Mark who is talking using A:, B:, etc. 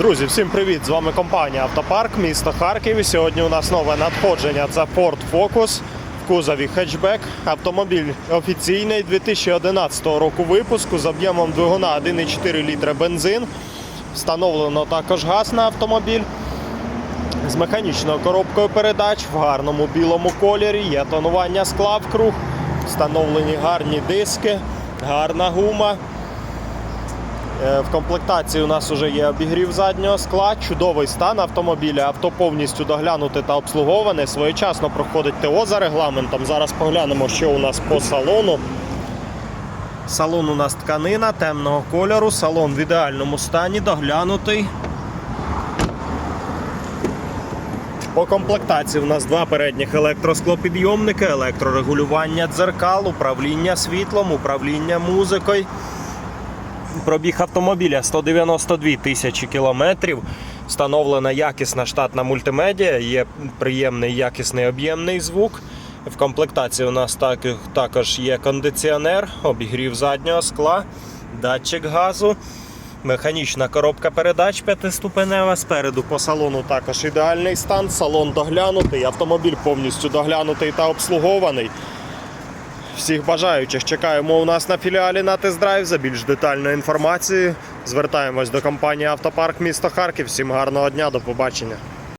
A: Друзі, всім привіт! З вами компанія Автопарк, місто Харків. І сьогодні у нас нове надходження. Це Ford Focus в кузові хетчбек. Автомобіль офіційний 2011 року випуску з об'ємом двигуна 1,4 літра бензин. Встановлено також газ на автомобіль. З механічною коробкою передач в гарному білому кольорі. Є тонування скла в круг, встановлені гарні диски, гарна гума. Е, В комплектації у нас вже є обігрів заднього скла, чудовий стан автомобіля. Авто повністю доглянуте та обслуговане. Своєчасно проходить ТО за регламентом. Зараз поглянемо, що у нас по салону. Салон у нас тканина темного кольору, салон в ідеальному стані, доглянутий. По комплектації у нас два передніх електросклопідйомники, електрорегулювання дзеркал, управління світлом, управління музикою. Пробіг автомобіля 192 тисячі кілометрів. Встановлена якісна штатна мультимедіа, є приємний якісний об'ємний звук. В комплектації у нас так- також є кондиціонер, обігрів заднього скла, датчик газу, механічна коробка передач п'ятиступенева. Спереду по салону також ідеальний стан. Салон доглянутий, автомобіль повністю доглянутий та обслугований. Всіх бажаючих чекаємо у нас на філіалі на тест-драйв. За більш детальною інформацією звертаємось до компанії Автопарк місто Харків. Всім гарного дня, до побачення.